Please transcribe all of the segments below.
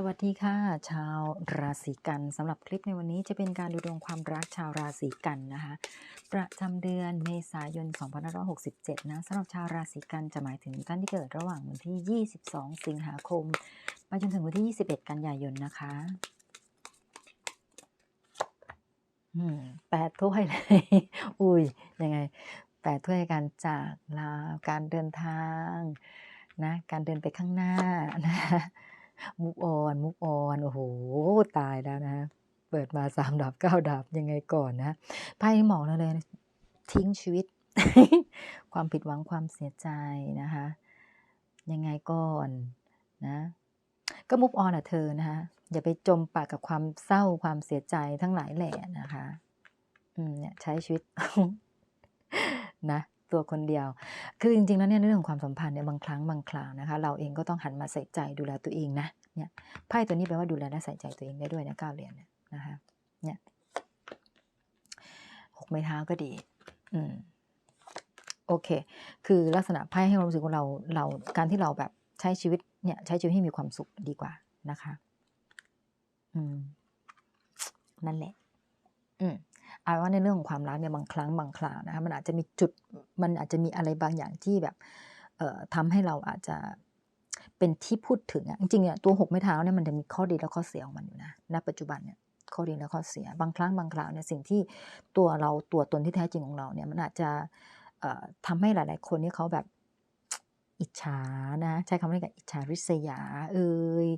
สวัสดีค่ะ ชาวราศีกันสำหรับคลิปในวันนี้จะเป็นการดูดวงความรักชาวราศีกันนะคะ ประจำเดือนเมษายน 2567 นะสำหรับชาวราศีกันจะหมายถึงท่านที่เกิดระหว่างวันที่ 22 สิงหาคมไปจนถึงวันที่ 21 กันยายนนะคะแปดถ้วยเลย อุ้ยยังไงแปดถ้วยการจากลาการเดินทางนะ การเดินไปข้างหน้านะ มุกออนมุกออนโอ้โห ตายแล้วนะเปิดมาสามดาบเก้าดาบยังไงก่อนนะไพ่หมอกเราเลย ทิ้งชีวิต ความผิดหวังความเสียใจนะคะ ยังไงก่อนนะ ก็มุกออนอะเธอนะคะอย่าไปจมปากกับความเศร้าความเสียใจทั้งหลายแหล่นะคะ อืมเนี่ยใช้ชีวิตนะ ตัวคนเดียว คือจริงๆแล้วเนี่ยเรื่องของความสัมพันธ์เนี่ยบางครั้งบางคราวนะคะ เราเองก็ต้องหันมาใส่ใจดูแลตัวเองนะเนี่ยไพ่ตัวนี้แปลว่าดูแลและใส่ใจตัวเองได้ด้วยนะเก้าเหรียญเนี่ยนะคะเนี่ยหกไม้เท้าก็ดีอืมโอเค คือลักษณะไพ่ให้ความรู้สึกว่าเราเราการที่เราแบบใช้ชีวิตเนี่ยใช้ชีวิตให้มีความสุขดีกว่านะคะ อืม นั่นแหละ อืม อาว่าในเรื่องของความรักเนี่ยบางครั้งบางคราวนะคะมันอาจจะมีจุดมันอาจจะมีอะไรบางอย่างที่แบบเอ่อทำให้เราอาจจะเป็นที่พูดถึงอะจริงๆเนี่ยตัวหกไม้เท้าเนี่ยมันจะมีข้อดีและข้อเสียของมันอยู่นะณปัจจุบันเนี่ยข้อดีและข้อเสีย บางครั้งบางคราวเนี่ยสิ่งที่ตัวเราตัวตนที่แท้จริงของเราเนี่ยมันอาจจะเอ่อทำให้หลายๆ คนเนี่ยเขาแบบอิจฉานะใช้คำนี้กับอิจฉาริษยาเอ่ย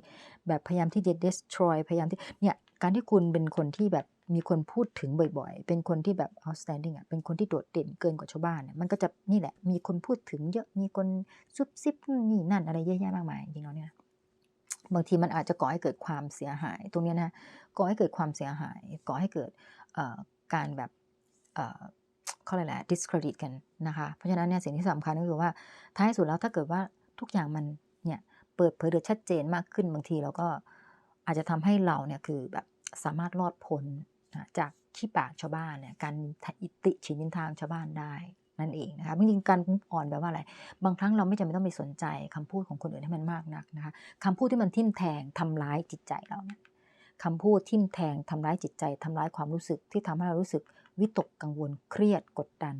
แบบพยายามที่จะ destroy พยายามที่เนี่ยการที่คุณเป็นคนที่แบบ มีคนพูดถึงบ่อยๆ เป็นคนที่แบบ outstanding อะ เป็นคนที่โดดเด่นเกินกว่าชาวบ้านเนี่ยมันก็จะนี่แหละ มีคนพูดถึงเยอะ มีคนซุบซิบนี่นั่นอะไรเยอะแยะมากมายจริงๆแล้วเนี่ย บางทีมันอาจจะก่อให้เกิดความเสียหาย ตรงนี้นะ ก่อให้เกิดความเสียหาย ก่อให้เกิดการแบบเขาเรียกอะไร discredit กันนะคะ เพราะฉะนั้นเนี่ยสิ่งที่สำคัญก็คือว่าท้ายสุดแล้วถ้าเกิดว่าทุกอย่างมันเนี่ยเปิดเผยหรือชัดเจนมากขึ้นบางทีเราก็อาจจะทำให้เราเนี่ยคือแบบสามารถรอดพ้น จากขี้ปากชาวบ้านเนี่ยการอิติฉินนินทางชาวบ้านได้นั่นเองนะคะจริงๆการอ่อนแปลว่าอะไร บางครั้งเราไม่จำเป็นต้องไปสนใจคำพูดของคนอื่นให้มันมากนักนะคะคำพูดที่มันทิ่มแทงทำร้ายจิตใจเราเนี่ยคำพูดทิ่มแทงทำร้ายจิตใจทำร้ายความรู้สึกที่ทำให้เรารู้สึกวิตกกังวลเครียดกดดัน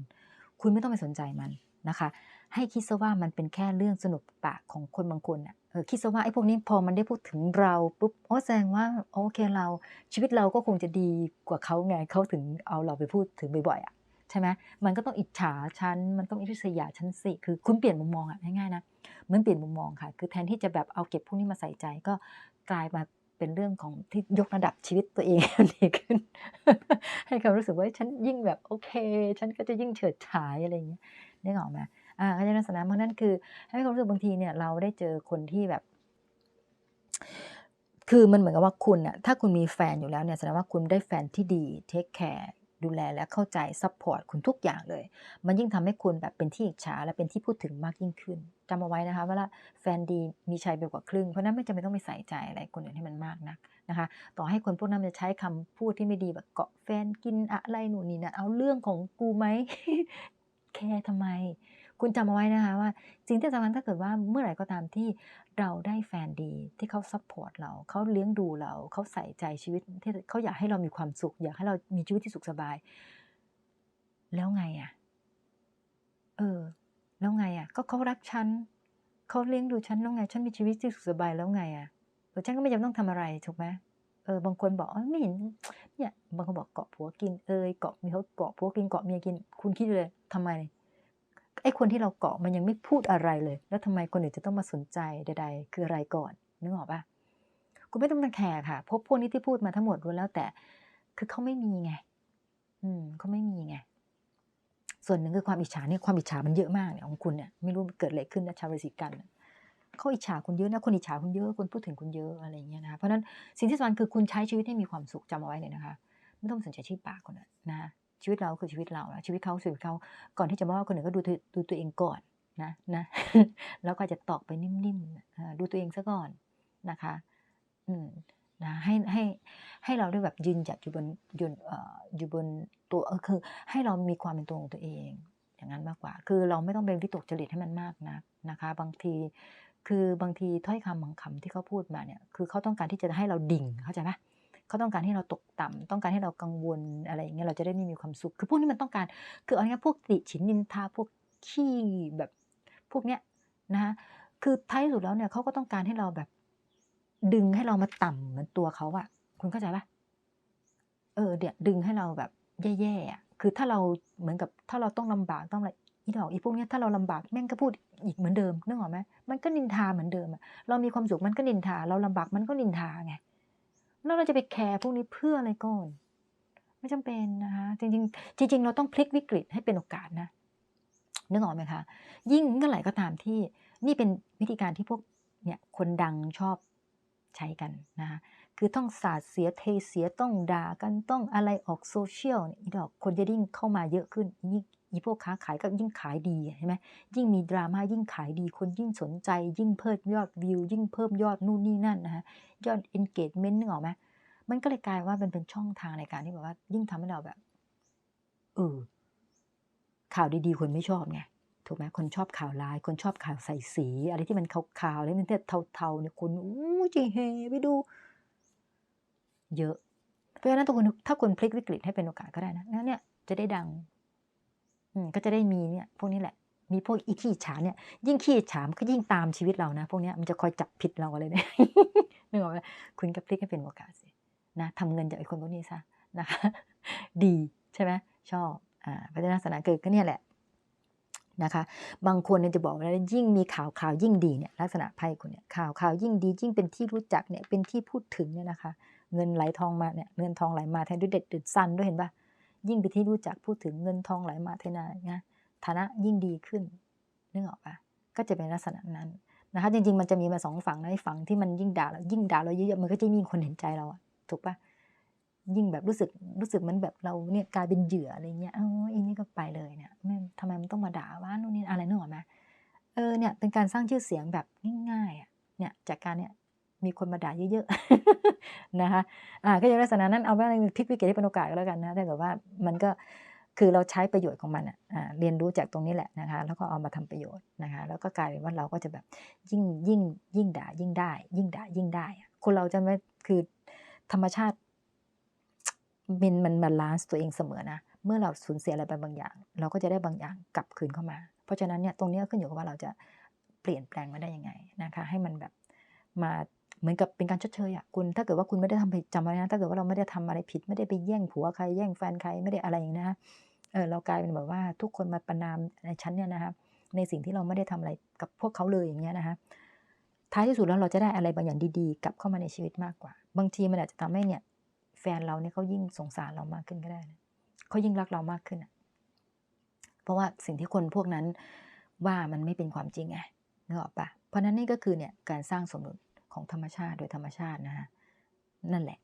คุณไม่ต้องไปสนใจมันนะคะ ให้คิดซะว่ามันเป็นแค่เรื่องสนุกปากของคนบางคนอะเออคิดซะว่าไอ้พวกนี้พอมันได้พูดถึงเราปุ๊บอ๋อแสดงว่าโอเคเราชีวิตเราก็คงจะดีกว่าเขาไงเขาถึงเอาเราไปพูดถึงบ่อยๆอะใช่ไหมมันก็ต้องอิจฉาฉันมันต้องอิริษยาฉันสิคือคุณเปลี่ยนมุมมองอะง่ายๆนะเหมือนเปลี่ยนมุมมองค่ะ คือแทนที่จะแบบเอาเก็บพวกนี้มาใส่ใจก็กลายมาเป็นเรื่องของที่ยกระดับชีวิตตัวเองดีขึ้น ให้ความรู้สึกว่าฉันยิ่งแบบโอเค ฉันก็จะยิ่งเฉิดฉายอะไรอย่างเงี้ยนึกออกไหม อ่าก็จะลักษณะเพราะนั่นคือให้ความรู้สึกบางทีเนี่ยเราได้เจอคนที่แบบ คือมันเหมือนกับว่าคุณน่ะถ้าคุณมีแฟนอยู่แล้วเนี่ยแสดงว่าคุณได้แฟนที่ดีเทคแคร์ดูแลและเข้าใจซัพพอร์ตคุณทุกอย่างเลย มันยิ่งทำให้คุณแบบเป็นที่อิจฉาและเป็นที่พูดถึงมากยิ่งขึ้นจำเอาไว้นะคะว่าแฟนดีมีชัยไปกว่าครึ่ง เพราะนั้นไม่จำเป็นต้องไปใส่ใจอะไรคนอื่นให้มันมากนักนะคะ ต่อให้คนพวกนั้นจะใช้คำพูดที่ไม่ดีแบบเกาะแฟนกินอะไรหนูนี่นะเอาเรื่องของกูไหมแคร์ทำไม คุณจำเอาไว้นะคะว่าสิ่งที่สำคัญถ้าเกิดว่าเมื่อไหร่ก็ตามที่เราได้แฟนดีที่เขาซัพพอร์ตเราเขาเลี้ยงดูเราเขาใส่ใจชีวิตที่เขาอยากให้เรามีความสุข อยากให้เรามีชีวิตที่สุขสบาย แล้วไงอะ เออ แล้วไงอะ ก็เขารักฉันเขาเลี้ยงดูฉันแล้วไง ฉันมีชีวิตที่สุขสบายแล้วไงอะเออฉันก็ไม่จำต้องทำอะไรถูกไหมเออบางคนบอกอไม่เห็นเนี่ยบางคนบอกเกาะผัวกินเอยเกาะมีเขาเกาะผัวกินเกาะเมียกิน คุณคิดเลยทำไม ไอ้คนที่เราเกาะมันยังไม่พูดอะไรเลย แล้วทำไมคนอื่นจะต้องมาสนใจใด ๆ คืออะไรก่อนนึกออกปะคุณไม่ต้องมาแคร์ค่ะพราะพวกนี้ที่พูดมาทั้งหมดรู้แล้วแต่คือเขาไม่มีไง อืมเขาไม่มีไง ส่วนหนึ่งคือความอิจฉาเนี่ยความอิจฉามันเยอะมากเนี่ยของคุณเนี่ยไม่รู้เกิดอะไรขึ้นนะชาวราศีกันเขาอิจฉาคุณเยอะนะคนอิจฉาคุณเยอะคนพูดถึงคุณเยอะอะไรเงี้ยนะคะเพราะนั้นสิ่งที่สำคัญคือคุณใช้ชีวิตให้มีความสุขจำเอาไว้เลยนะคะ ไม่ต้องสนใจชื่อปากคนนะ ชีวิตเราคือชีวิตเราชีวิตเขาชีวิตเขาก่อนที่จะมาว่าคนอื่นก็ดูดูตัวเองก่อนนะนะแล้วก็จะตอกไปนิ่มๆดูตัวเองซะก่อนนะคะ อืมนะให้ให้ให้เราได้แบบยืนหยัดอยู่บนยืนเอ่ออยู่บนตัวคือ ให้เรามีความเป็นตัวของตัวเอง อย่างนั้นมากกว่า คือเราไม่ต้องเป็นวิตกจริตให้มันมากนักนะคะ บางทีคือบางทีถ้อยคำบางคำที่เขาพูดมาเนี่ย คือเขาต้องการที่จะให้เราดิ่งเข้าใจไหม เขาต้องการให้เราตกต่ำต้องการให้เรากังวลอะไรอย่างเงี้ยเราจะได้ไม่มีความสุข คือพวกนี้มันต้องการ คือเอาง่ายพวกติฉินนินทาพวกขี้แบบพวกเนี้ยนะคะคือท้ายสุดแล้วเนี่ยเขาก็ต้องการให้เราแบบ ดึงให้เรามาต่ำเหมือนตัวเขาอะคุณเข้าใจปะเออเดี๋ยดึงให้เราแบบแย่ๆอะคือถ้าเราเหมือนกับถ้าเราต้องลำบากต้องอะไรอีดอกอีพวกเนี้ยถ้าเราลำบากแม่งก็พูดอีกเหมือนเดิมนึกออกไหมมันก็นินทาเหมือนเดิมอะเรามีความสุขมันก็นินทา เราลำบากมันก็นินทาไง แล้วเราจะไปแคร์พวกนี้เพื่ออะไรก่อน ไม่จำเป็นนะคะจริงๆจริง ๆ เราต้องพลิกวิกฤตให้เป็นโอกาสนะนึกออกไหมคะยิ่งเมื่อไหร่ก็ตามที่นี่เป็นวิธีการที่พวกเนี่ยคนดังชอบใช้กันนะคะคือต้องสาดเสียเทเสียต้องด่ากันต้องอะไรออกโซเชียลเนี่ยอีดอกคนจะยิ่งเข้ามาเยอะขึ้นยิ่ง อีพวกค้าขายก็ยิ่งขายดีใช่ไหมยิ่งมีดราม่ายิ่งขายดีคนยิ่งสนใจ ยิ่งเพิ่มยอดวิว ยิ่งเพิ่มยอดนู่นนี่นั่นนะฮะยอด engagement นึกออกไหมมันก็เลยกลายว่ามันเป็นช่องทางในการที่แบบว่า ยิ่งทำให้เราแบบเออข่าวดีๆ คนไม่ชอบไงถูกไหมคนชอบข่าวร้าย คนชอบข่าวใส่สี อะไรที่มันขาวๆอะไรมันเทาๆเนี่ยคนอู้จีเฮไปดู เยอะ เพราะฉะนั้นถ้าคุณถ้าคุณพลิกวิกฤตให้เป็นโอกาสก็ได้นะเนี่ยจะได้ดัง ก็จะได้มีเนี่ยพวกนี้แหละ มีพวกอีขี้ฉาเนี่ย ยิ่งขี้ฉามก็ยิ่งตามชีวิตเรานะ พวกนี้มันจะคอยจับผิดเราอะไรเนี่ยนึกออกไหมคุณก็พลิกให้เป็นโอกาสสินะทำเงินจากไอ้คนพวกนี้ซะนะคะ ดีใช่ไหมชอบอ่าพัฒนาศาสนาเกิดก็เนี่ยแหละนะคะ บางคนเนี่ยจะบอกว่ายิ่งมีข่าวข่าวยิ่งดีเนี่ยลักษณะไพ่คุณเนี่ยข่าวข่าวยิ่งดี ยิ่งเป็นที่รู้จักเนี่ยเป็นที่พูดถึงเนี่ยนะคะ เงินไหลทองมาเนี่ยเงินทองไหลมาแทนด้วยเด็ดด็ดสั้นด้วยเห็นปะ ยิ่งเป็นที่รู้จักพูดถึงเงินทองไหลมาเทนานะฐานะยิ่งดีขึ้นนึกออกปะก็จะเป็นลักษณะนั้นนะคะจริงๆ มันจะมีมาสองฝั่งนะฝั่งที่มันยิ่งด่าเรายิ่งด่าเราเยอะๆมันก็จะมีคนเห็นใจเราอะถูกปะยิ่งแบบรู้สึกรู้สึกมันแบบเราเนี่ยกลายเป็นเหยื่ออะไรเงี้ยเอออีนี่ก็ไปเลยเนี่ยไม่ทำไมมันต้องมาด่าว่านู่นนี่อะไรนึกออกไหมเออเนี่ยเป็นการสร้างชื่อเสียงแบบง่ายๆอะเนี่ยจากการเนี่ย มีคนมาด่าเยอะๆนะคะอ่าก็จะลักษณะนั้นเอาไว้ในพลิกวิกฤตให้เป็นโอกาสก็แล้วกันนะถ้าเกิดว่ามันก็คือเราใช้ประโยชน์ของมันอะเรียนรู้จากตรงนี้แหละนะคะ แล้วก็เอามาทำประโยชน์นะคะ แล้วก็กลายเป็นว่าเราก็จะแบบยิ่งยิ่งยิ่งด่ายิ่งได้ ยิ่งด่ายิ่งได้ คนเราจะไม่คือธรรมชาติมันมันบาลานซ์ตัวเองเสมอนะเมื่อเราสูญเสียอะไรไปบางอย่าง เราก็จะได้บางอย่างกลับคืนเข้ามา เพราะฉะนั้นเนี่ยตรงนี้ขึ้นอยู่กับว่าเราจะเปลี่ยนแปลงมาได้ยังไงนะคะ ให้มันแบบมา เหมือนกับเป็นการชดเชยอะคุณถ้าเกิดว่าคุณไม่ได้ทำผิดจำไว้นะถ้าเกิดว่าเราไม่ได้ทำอะไรผิด ไม่ได้ไปแย่งผัวใครแย่งแฟนใครไม่ได้อะไรอย่างนี้นะเออเรากลายเป็นแบบว่าทุกคนมาประนามในชั้นเนี่ยนะคะในสิ่งที่เราไม่ได้ทำอะไรกับพวกเขาเลยอย่างเงี้ยนะคะท้ายที่สุดแล้วเราจะได้อะไรบางอย่างดีๆ กลับเข้ามาในชีวิตมากกว่า บางทีมันอาจจะทำให้เนี่ย แฟนเราเนี่ยเขายิ่งสงสารเรามากขึ้นก็ได้นะเขายิ่งรักเรามากขึ้นอะเพราะว่าสิ่งที่คนพวกนั้นว่ามันไม่เป็นความจริงไงนึกออกปะเพราะนั้นนี่ก็คือเนี่ยการสร้างสมดุล ของธรรมชาติโดยธรรมชาตินะฮะนั่นแหละ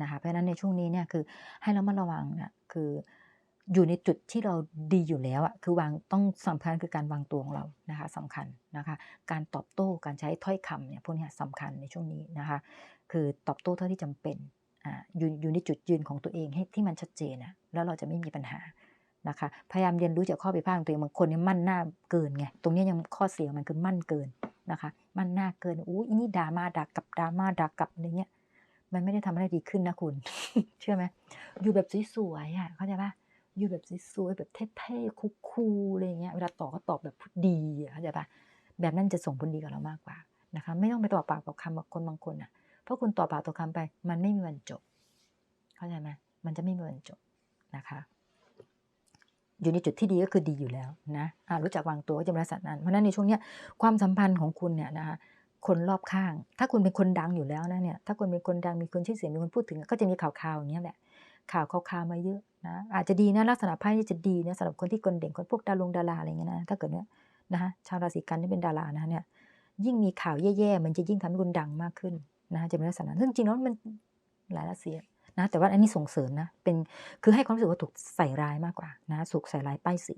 นะคะเพราะฉะนั้นในช่วงนี้เนี่ยคือให้เรามาระวังนะคืออยู่ในจุดที่เราดีอยู่แล้วอะคือวางต้องสำคัญคือการวางตัวของเรานะคะสำคัญนะคะการตอบโต้การใช้ถ้อยคำเนี่ยพวกนี้สำคัญในช่วงนี้นะคะคือตอบโต้เท่าที่จำเป็นอยู่อยู่ในจุดยืนของตัวเองให้ที่มันชัดเจนนะแล้วเราจะไม่มีปัญหานะคะพยายามเรียนรู้จากข้อผิดพลาดของตัวเองบางคนเนี่ยมั่นหน้าเกินไงตรงนี้ยังข้อเสียมันคือมั่นเกิน นะคะ มันหน้าเกินอู้อีนี่ด่ามาด่ากับด่ามาด่ากับอะไรเงี้ยมันไม่ได้ทำอะไรดีขึ้นนะคุณ เชื่อไหมอยู่แบบสวยๆอะเข้าใจปะอยู่แบบสวยๆแบบเท่ๆคูลๆอะไรเงี้ยเวลาตอบก็ตอบแบบดีเข้าใจปะแบบนั้นจะส่งผลดีกับเรามากกว่านะคะ ไม่ต้องไปตอบปากกับคำกับคนบางคนอะเพราะคุณต่อปากต่อคำไป มันไม่มีวันจบ เข้าใจไหมมันจะไม่มีวันจบนะคะ อยู่ในจุดที่ดีก็คือดีอยู่แล้วนะะรู้จักวางตัวก็จะเป็นลักษณะนั้น เพราะนั้นในช่วงนี้ความสัมพันธ์ของคุณเนี่ยนะคะคนรอบข้าง ถ้าคุณเป็นคนดังอยู่แล้วนะเนี่ย ถ้าคุณเป็นคนดังมีคนชื่อเสียงมีคนพูดถึง ก็จะมีข่าวๆอย่างเงี้ยแหละ ข่าวข่าวมาเยอะนะ อาจจะดีนะลักษณะไพ่ที่จะดีนะสำหรับคนที่คนเด่นคนพวกดารงดาราอะไรเงี้ยนะ ถ้าเกิดเนี้ยนะคะชาวราศีกันที่เป็นดารานะเนี่ย ยิ่งมีข่าวแย่ๆมันจะยิ่งทำให้คุณดังมากขึ้นนะจะเป็นลักษณะซึ่งจริงแล้วมันหลายราศี นะแต่ว่าอันนี้ส่งเสริมนะเป็นคือให้ความรู้สึกว่าถูกใส่ร้ายมากกว่านะสุกใส่ร้ายป้ายสี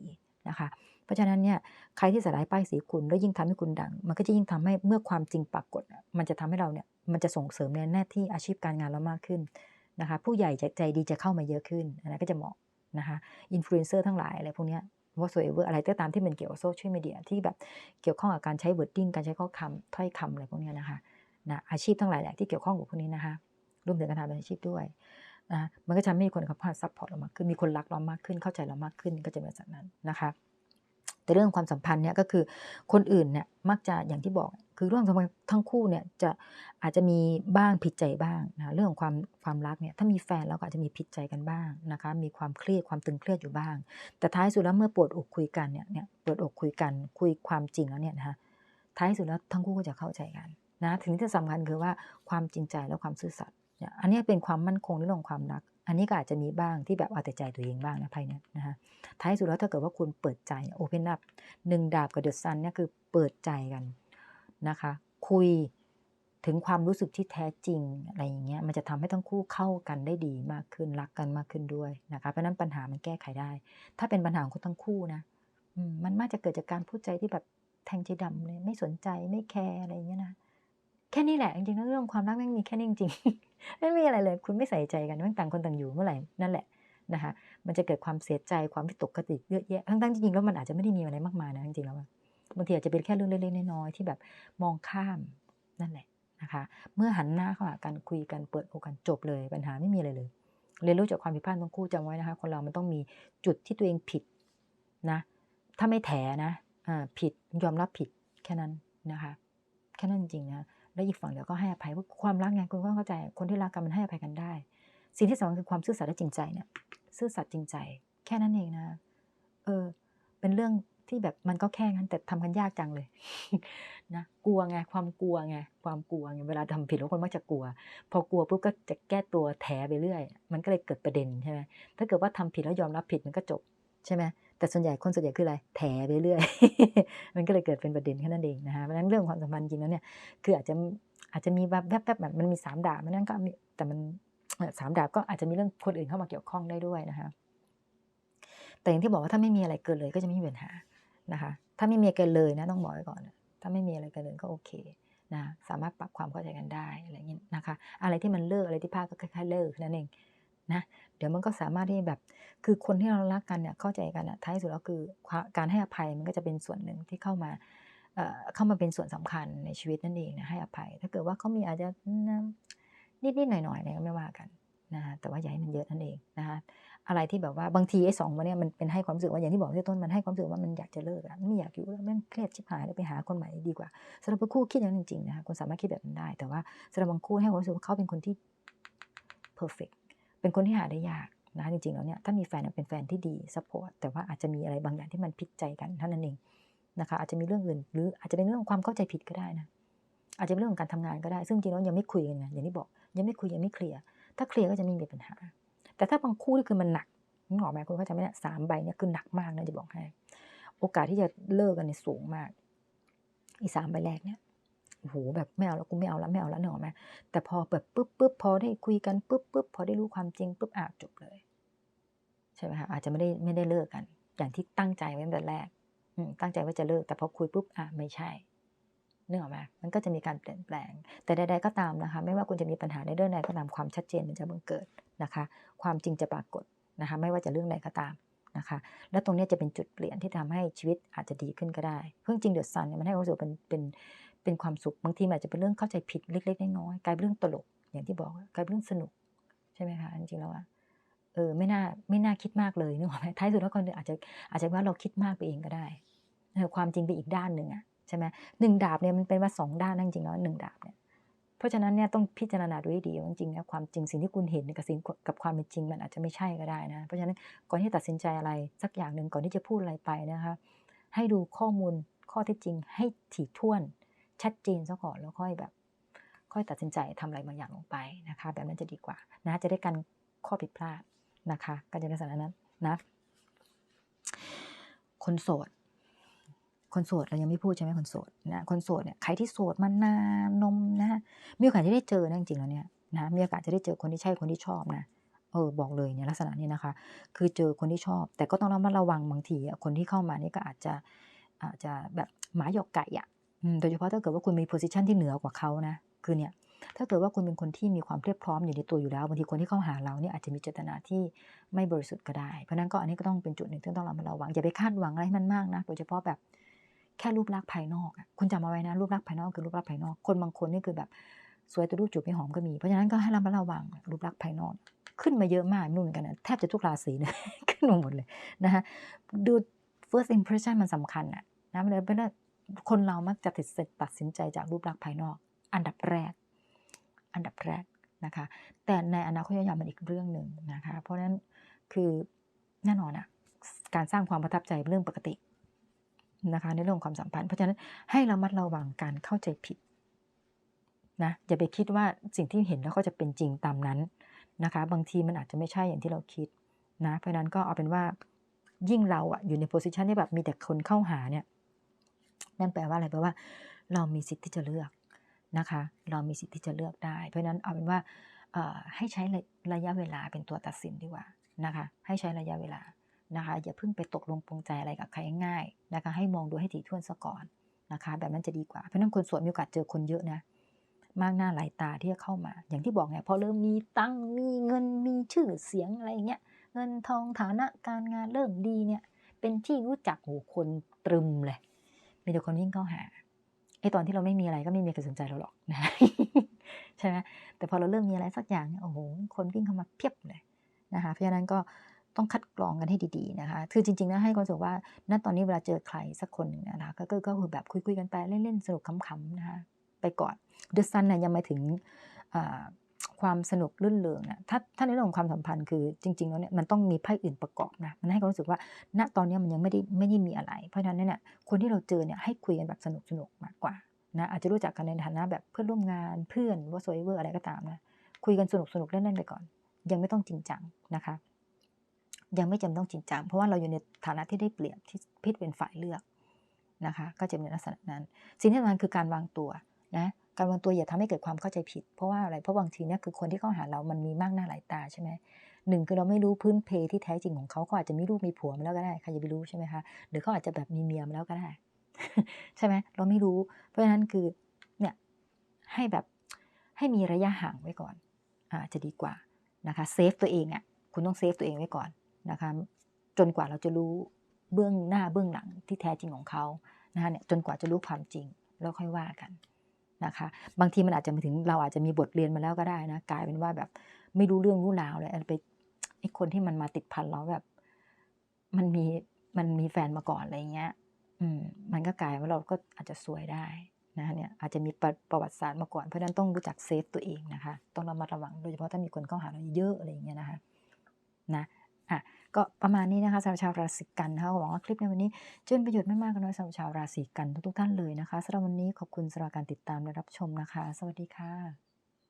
นะคะเพราะฉะนั้นเนี่ยใครที่ใส่ร้ายป้ายสีคุณแล้วยิ่งทำให้คุณดัง มันก็จะยิ่งทำให้เมื่อความจริงปรากฏ มันจะทำให้เราเนี่ยมันจะส่งเสริมในหน้าที่อาชีพการงานเรามากขึ้นนะคะผู้ใหญ่ใจดีจะเข้ามาเยอะขึ้นอันนั้นก็จะเหมาะนะคะอินฟลูเอนเซอร์ทั้งหลายอะไรพวกนี้ whatsoever อะไรก็ตามที่มันเกี่ยวกับโซเชียลมีเดียที่แบบเกี่ยวข้องกับการใช้ wording การใช้ข้อคำถ้อยคำอะไรพวกนี้นะคะนะอาชีพทั้งหลายแหละที่เกี่ยวข้องกับพวกนี้นะคะ รวมถึงการทำอาชีพด้วยนะมันก็จะไม่มีคนเขามาซัพพอร์ตเรามากขึ้นมีคนรักเรามากขึ้นเข้าใจเรามากขึ้นก็จะเป็นแบบนั้นนะคะแต่เรื่องความสัมพันธ์เนี่ยก็คือคนอื่นเนี่ยมักจะอย่างที่บอก คือเรื่องสัมพันธ์ทั้งคู่เนี่ยจะอาจจะมีบ้างผิดใจบ้างนะเรื่องของความความรักเนี่ยถ้ามีแฟนแล้วก็อาจจะมีผิดใจกันบ้างนะคะมีความเครียดความตึงเครียดอยู่บ้าง แต่ท้ายสุดแล้วเมื่อปวดอกคุยกันเนี่ยเนี่ยเปิดอกคุยกันคุยความจริงแล้วเนี่ยนะคะท้ายสุดแล้วทั้งคู่ก็จะเข้าใจกันนะถึงที่สำคัญคือว่าความจริงใจและความซื่อสัตย์ เนี่ยอันนี้เป็นความมั่นคงในเรื่องความรัก อันนี้ก็อาจจะมีบ้างที่แบบเอาแต่ใจตัวเองบ้างนะไพ่เนี่ยนะคะท้ายสุดแล้วถ้าเกิดว่าคุณเปิดใจโอเพนอัพหนึ่งดาบกับเดอะซันเนี่ยคือเปิดใจกันนะคะ คุยถึงความรู้สึกที่แท้จริงอะไรอย่างเงี้ยมันจะทำให้ทั้งคู่เข้ากันได้ดีมากขึ้นรักกันมากขึ้นด้วยนะคะเพราะนั้นปัญหามันแก้ไขได้ ถ้าเป็นปัญหาของคนทั้งคู่นะมมันมักจะเกิดจากการพูดใจที่แบบแทงใจดำเลยไม่สนใจไม่แคร์อะไรอย่างเงี้ยนะ แค่นี้แหละจริงๆแล้วเรื่องความรักแม่งมีแค่นี้จริงๆไม่มีอะไรเลย คุณไม่ใส่ใจกันแม่งต่างคนต่างอยู่เมื่อไหร่นั่นแหละนะคะมันจะเกิดความเสียใจความวิตกกติเยอะแยะทั้งๆจริงๆแล้วมันอาจจะไม่ได้มีอะไรมากมายนะจริงๆแล้วบางทีอาจจะเป็นแค่เรื่องเล็กๆน้อยๆที่แบบมองข้ามนั่นแหละนะคะเมื่อหันหน้าเข้าหากันคุยกันเปิดอกกันจบเลยปัญหาไม่มีอะไรเลย เรียนรู้จากความผิดพลาดทั้งคู่จำไว้นะคะคนเรามันต้องมีจุดที่ตัวเองผิดนะถ้าไม่แถนะอ่าผิดยอมรับผิดแค่นั้นนะคะแค่นั้นจริงนะ แล้วอีกฝั่งเดี๋ยวก็ให้อภัยว่าความรักไงคุณก็เข้าใจ คนที่รักกันมันให้อภัยกันได้ สิ่งที่สำคัญคือความซื่อสัตย์และจริงใจเนี่ย ซื่อสัตย์จริงใจ แค่นั้นเองนะ เออ เป็นเรื่องที่แบบมันก็แค่นั้นแต่ทำกันยากจังเลยนะกลัวไงความกลัวไงความกลัวไงเวลาทำผิดแล้วคนมักจะกลัว พอกลัวปุ๊บก็จะแก้ตัวแถไปเรื่อย มันก็เลยเกิดประเด็นใช่ไหมถ้าเกิดว่าทำผิดแล้วยอมรับผิดมันก็จบใช่ไหม แต่ส่วนใหญ่คนส่วนใหญ่คืออะไรแถไปเรื่อย มันก็เลยเกิดเป็นประเด็นแค่นั้นเองนะคะเพราะนั้นเรื่องความสัมพันธ์จริงแล้วเนี่ยคืออาจจะอาจจะมีแบบแวบๆแบบมันมีสามดาบมันนั่นก็มีแต่มันสามดาบก็อาจจะมีเรื่องคนอื่นเข้ามาเกี่ยวข้องได้ด้วยนะคะแต่อย่างที่บอกว่าถ้าไม่มีอะไรเกินเลยก็จะไม่มีปัญหานะคะ ถ้าไม่มีเกินเลยนะต้องบอกไว้ก่อน ถ้าไม่มีอะไรเกินเลยก็โอเคนะสามารถปรับความเข้าใจกันได้อะไรอย่างนี้นะคะ อะไรที่มันเลิกอะไรที่พลาดก็ค่อยๆเลิกนั่นเอง นะเดี๋ยวมันก็สามารถที่แบบคือคนที่เรารักกันเนี่ยเข้าใจกันอะท้ายสุดแล้วคือการให้อภัยมันก็จะเป็นส่วนหนึ่งที่เข้ามาเข้ามาเป็นส่วนสำคัญในชีวิตนั่นเองนะให้อภัย ถ้าเกิดว่าเขามีอาจจะนิดๆหน่อยๆเนี่ยก็ไม่ว่ากันนะแต่ว่าอย่าให้มันเยอะนั่นเองนะคะอะไรที่แบบว่าบางทีไอ้สองวันเนี้ยมันเป็นให้ความรู้สึกว่าอย่างที่บอกที่ต้นมันให้ความรู้สึกว่ามันอยากจะเลิกอะไม่อยากอยู่แล้วแม่งเครียดชิบหายแล้วไปหาคนใหม่ดีกว่าสำหรับคู่คิดอย่างนั้นจริงๆนะคะคุณสามารถคิดแบบนั้นได้ แต่ว่าสำหรับบางคู่ให้ความรู้สึกว่าเขาเป็นคนที่ perfect เป็นคนที่หาได้ยากนะจริงๆแล้วเนี่ยถ้ามีแฟนเป็นแฟนที่ดีซัพพอร์ตแต่ว่าอาจจะมีอะไรบางอย่างที่มันผิดใจกันเท่านั้นเองนะคะอาจจะมีเรื่องอื่น หรืออาจจะเป็นเรื่องความเข้าใจผิดก็ได้นะอาจจะเป็นเรื่องของการทำงานก็ได้ ซึ่งจริงแล้วยังไม่คุยกันไงอย่างที่บอกยังไม่คุยยังไม่เคลียร์ถ้าเคลียร์ก็จะไม่มีปัญหา แต่ถ้าบางคู่ที่คือมันหนักนึกออกไหมคุณเข้าใจไหมเนี่ยสามใบเนี่ยคือหนักมากนะจะบอกให้ โอกาสที่จะเลิกกันเนี่ยสูงมากอีสามใบแรกเนี่ย โอ้โหแบบไม่เอาแล้วกูไม่เอาแล้วไม่เอาแล้วเนออกไหมแต่พอแบบปุ๊บปุ๊บพอได้คุยกันปุ๊บปุ๊บพอได้รู้ความจริงปุ๊บอาจจบเลย ใช่ไหมคะอาจจะไม่ได้ไม่ได้เลิกกัน อย่างที่ตั้งใจไว้ตั้งแต่แรกตั้งใจว่าจะเลิก แต่พอคุยปุ๊บอะไม่ใช่เนึกออกไหมมันก็จะมีการเปลี่ยนแปลง แต่ใดๆก็ตามนะคะ ไม่ว่าคุณจะมีปัญหาในเรื่องใดก็ตามความชัดเจนมันจะบังเกิดนะคะ ความจริงจะปรากฏนะคะ ไม่ว่าจะเรื่องใดก็ตามนะคะ แล้วตรงนี้จะเป็นจุดเปลี่ยนที่ทำให้ชีวิตอาจจะดีขึ้นก็ได้ เพิ่งจริงเดือดซันเนี่ยมันให้ความรู้สึกเป็นเป็น เป็นความสุขบางทีอาจจะเป็นเรื่องเข้าใจผิดเล็กๆน้อยๆกลายเป็นเรื่องตลกอย่างที่บอกกลายเป็นเรื่องสนุกใช่ไหมคะจริงๆแล้วอะเออไม่น่าไม่น่าคิดมากเลยนึกออกไหมท้ายสุดแล้วคนอาจจะอาจจะว่าเราคิดมากไปเองก็ได้ความจริงไปอีกด้านหนึ่งอะใช่ไหมหนึ่งดาบเนี่ยมันเป็นว่าสองด้านนั่นจริงแล้วหนึ่งดาบเนี่ยเพราะฉะนั้นเนี่ยต้องพิจารณาดูให้ดีจริงๆนะความจริงสิ่งที่คุณเห็นกับสิ่งกับความเป็นจริงมันอาจจะไม่ใช่ก็ได้นะ เพราะฉะนั้นก่อนที่ตัดสินใจอะไรสักอย่างหนึ่งก่อนที่จะพูดอะไรไปนะคะให้ดูข้อมูลข้อเท็จจริงให้ถี่ถ้วน ชัดเจนซะก่อนแล้วค่อยแบบ ค่อยตัดสินใจทำอะไรบางอย่างลงไปนะคะ แบบนั้นจะดีกว่านะจะได้กันข้อผิดพลาดนะคะก็จะเป็นลักษณะนั้นนะคนโสด คนโสดเรายังไม่พูดใช่ไหมคนโสดนะคนโสดเนี่ยใครที่โสดมานานนมนะมีโอกาสที่ได้เจอนะจริงๆแล้วเนี่ยนะมีโอกาสจะได้เจอคนที่ใช่คนที่ชอบนะเออบอกเลยเนี่ยลักษณะนี้นะคะ คือเจอคนที่ชอบ แต่ก็ต้องระมัดระวังบางทีคนที่เข้ามานี่ก็อาจจะอาจจะแบบหมาหยอกไก่อะ โดยเฉพาะถ้าเกิดว่าคุณมีโพสิชันที่เหนือกว่าเขานะ คือเนี่ย ถ้าเกิดว่าคุณเป็นคนที่มีความเพียบพร้อมอยู่ในตัวอยู่แล้วบางทีคนที่เข้าหาเราเนี่ยอาจจะมีเจตนาที่ไม่บริสุทธิ์ก็ได้ เพราะนั้นก็อันนี้ก็ต้องเป็นจุดหนึ่งที่ต้องเรามาระวัง อย่าไปคาดหวังอะไรให้มันมากนะ โดยเฉพาะแบบแค่รูปลักษณ์ภายนอก คุณจำเอาไว้นะ รูปลักษณ์ภายนอกคือรูปลักษณ์ภายนอก คนบางคนนี่คือแบบสวยแต่รูปจูบไม่หอมก็มี เพราะฉะนั้นก็ให้ระมัดระวังรูปลักษณ์ภายนอก ขึ้นมาเยอะมากนู่นเหมือนกันนะแทบจะทุกราศีเลยขึ้นมาหมดเลยนะคะดู first impression มันสำคัญอะนะมันเลยเป็นว่า คนเรามักจะตัดสิตัดสินใจจากรูปลักษณ์ภายนอก อันดับแรก อันดับแรกนะคะ แต่ในอนาคตยาวมันอีกเรื่องหนึ่งนะคะ เพราะฉะนั้นคือแน่นอนอะการสร้างความประทับใจเรื่องปกตินะคะในเรื่องความสัมพันธ์ เพราะฉะนั้นให้เรามัดระวังการเข้าใจผิดนะอย่าไปคิดว่าสิ่งที่เห็นแล้วก็จะเป็นจริงตามนั้นนะคะ บางทีมันอาจจะไม่ใช่อย่างที่เราคิดนะเพราะฉะนั้นก็เอาเป็นว่ายิ่งเราอะอยู่ในโพสิชันที่แบบมีแต่คนเข้าหาเนี่ย นั่นแปลว่าอะไรแปลว่า เรามีสิทธิ์ที่จะเลือกนะคะ เรามีสิทธิ์ที่จะเลือกได้ เพราะฉะนั้นเอาเป็นว่าให้ใช้ระยะเวลาเป็นตัวตัดสินดีกว่านะคะ ให้ใช้ระยะเวลานะคะอย่าเพิ่งไปตกลงปรงใจอะไรกับใครง่ายนะคะ ให้มองดูให้ถี่ถ้วนซะก่อนนะคะ แบบนั้นจะดีกว่า เพราะนั้นคนโสดมีโอกาสเจอคนเยอะนะ มากหน้าหลายตาที่จะเข้ามา อย่างที่บอกไงพอเริ่มมีตังมีเงินมีชื่อเสียงอะไรเงี้ยเงินทองฐานะการงานเริ่มดีเนี่ยเป็นที่รู้จักโหคนตรึมเลย มีแต่คนวิ่งเข้าหาไอตอนที่เราไม่มีอะไรก็ไม่มีใครสนใจเราหรอกนะใช่ไหมแต่พอเราเริ่มมีอะไรสักอย่างเนี่ยโอ้โหคนวิ่งเข้ามาเพียบเลยนะคะเพราะฉะนั้นก็ต้องคัดกรองกันให้ดีๆนะคะ คือจริงๆนะให้ความรู้สึกว่าณตอนนี้เวลาเจอใครสักคนนึงนะคะก็ก็คือแบบคุยๆกันไปเล่นๆสนุกขำๆนะคะไปก่อนเดอะซันเนี่ยยังไม่ถึง ความสนุกลื่นเริงนะถ้าถ้าในเรื่องของความสัมพันธ์คือจริงๆแล้วเนี่ยมันต้องมีไพ่อื่นประกอบนะมันให้ความรู้สึกว่า ณตอนนี้มันยังไม่ได้ไม่ได้มีอะไร เพราะฉะนั้นเนี่ยคนที่เราเจอเนี่ยให้คุยกันแบบสนุกสนุกมากกว่านะอาจจะรู้จักกันในฐานะแบบเพื่อนร่วมงานเพื่อนว่าโซเวอร์อะไรก็ตามนะคุยกันสนุกสนุกเล่นๆไปก่อน ยังไม่ต้องจริงจังนะคะ ยังไม่จำต้องจริงจังเพราะว่าเราอยู่ในฐานะที่ได้เปรียบที่พิษเป็นฝ่ายเลือกนะคะ ก็จะเป็นลักษณะนั้น สิ่งที่สำคัญคือการวางตัวนะ การวางตัวอย่าทำให้เกิดความเข้าใจผิด เพราะว่าอะไรเพราะบางทีเนี่ยคือคนที่เข้าหาเรามันมีมากหน้าหลายตาใช่ไหมหนึ่งคือเราไม่รู้พื้นเพที่แท้จริงของเขาเขาอาจจะมีลูกมีผัวมาแล้วก็ได้ใครจะไปรู้ใช่ไหมคะหรือเขาอาจจะแบบมีเมียมาแล้วก็ได้ ใช่ไหมเราไม่รู้ เพราะฉะนั้นคือเนี่ยให้แบบให้มีระยะห่างไว้ก่อนอ่าจะดีกว่านะคะเซฟตัวเองอะ่ะคุณต้องเซฟตัวเองไว้ก่อนนะคะจนกว่าเราจะรู้เบื้องหน้าเบื้องหลังที่แท้จริงของเขานะคะเนี่ยจนกว่าจะรู้ความจริงแล้วค่อยว่ากัน นะคะ บางทีมันอาจจะมาถึงเราอาจจะมีบทเรียนมาแล้วก็ได้นะกลายเป็นว่าแบบไม่รู้เรื่องรู้ราวเลยไปไอ้คนที่มันมาติดพันเราแบบ มันมีมันมีแฟนมาก่อนอะไรเงี้ย อืม มันก็กลายว่าเราก็อาจจะสวยได้นะเนี่ยอาจจะมีประประวัติศาสตร์มาก่อนเพราะนั้นต้องรู้จักเซฟตัวเองนะคะ ต้องระมัดระวังโดยเฉพาะถ้ามีคนเข้าหาเราเยอะอะไรเงี้ยนะคะ นะอะ ก็ประมาณนี้นะคะสำหรับชาวราศีกันนะคะหวังว่าคลิปในวันนี้จะเป็นประโยชน์ไม่มากก็น้อยสำหรับชาวราศีกันทุกๆท่านเลยนะคะสำหรับวันนี้ขอบคุณสำหรับการติดตามและรับชมนะคะ สวัสดีค่ะ